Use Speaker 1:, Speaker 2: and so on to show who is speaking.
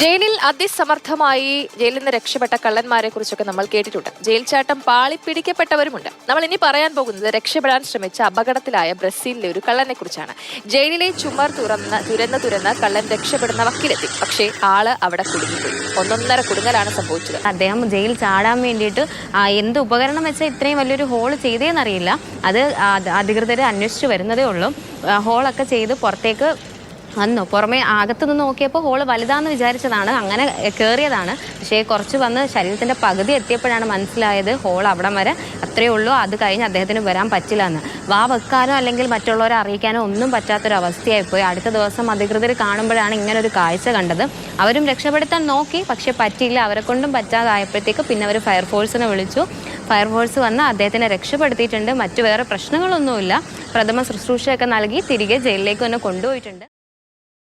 Speaker 1: ജയിലിൽ അതിസമർത്ഥമായി ജയിലിൽ നിന്ന് രക്ഷപ്പെട്ട കള്ളന്മാരെ കുറിച്ചൊക്കെ നമ്മൾ കേട്ടിട്ടുണ്ട്. ജയിൽ ചാട്ടം പാളി പിടിക്കപ്പെട്ടവരുമുണ്ട്. നമ്മൾ ഇനി പറയാൻ പോകുന്നത് രക്ഷപ്പെടാൻ ശ്രമിച്ച അപകടത്തിലായ ബ്രസീലിലെ ഒരു കള്ളനെ കുറിച്ചാണ്. ജയിലിലെ ചുമർ തുറന്ന് തുരന്ന് തുരന്ന് കള്ളൻ രക്ഷപ്പെടുന്ന വക്കിലെത്തി. പക്ഷേ ആൾ അവിടെ കുടുങ്ങിപ്പോയി. ഒന്നൊന്നര കുടുങ്ങലാണ് സംഭവിച്ചത്.
Speaker 2: അദ്ദേഹം ജയിൽ ചാടാൻ വേണ്ടിയിട്ട് എന്ത് ഉപകരണം വെച്ചാൽ ഇത്രയും വലിയൊരു ഹോൾ ചെയ്തേന്നറിയില്ല. അത് അധികൃതർ അന്വേഷിച്ചു വരുന്നതേ ഉള്ളൂ. ഹോളൊക്കെ ചെയ്ത് പുറത്തേക്ക് വന്നു. പുറമേ അകത്ത് നിന്ന് നോക്കിയപ്പോൾ ഹോൾ വലുതാന്ന് വിചാരിച്ചതാണ്. അങ്ങനെ കയറിയതാണ് പക്ഷേ കുറച്ച് വന്ന് ശരീരത്തിന്റെ പകുതി എത്തിയപ്പോഴാണ് മനസ്സിലായത് ഹോൾ അവിടം വരെ അത്രയേ ഉള്ളൂ. അത് കഴിഞ്ഞ് അദ്ദേഹത്തിന് വരാൻ പറ്റില്ല എന്ന് വാ വെക്കാനോ അല്ലെങ്കിൽ മറ്റുള്ളവരെ അറിയിക്കാനോ ഒന്നും പറ്റാത്തൊരവസ്ഥയായിപ്പോയി. അടുത്ത ദിവസം അധികൃതർ കാണുമ്പോഴാണ് ഇങ്ങനെ ഒരു കാഴ്ച കണ്ടത്. അവരും രക്ഷപ്പെടുത്താൻ നോക്കി. പക്ഷേ പറ്റിയില്ല. അവരെ കൊണ്ടും പറ്റാതായപ്പോഴത്തേക്ക് പിന്നെ അവർ ഫയർഫോഴ്സിനെ വിളിച്ചു. ഫയർഫോഴ്സ് വന്ന് അദ്ദേഹത്തിനെ രക്ഷപ്പെടുത്തിയിട്ടുണ്ട്. മറ്റു വേറെ പ്രശ്നങ്ങളൊന്നുമില്ല. പ്രഥമ ശുശ്രൂഷയൊക്കെ നൽകി തിരികെ ജയിലിലേക്ക് തന്നെ കൊണ്ടുപോയിട്ടുണ്ട്.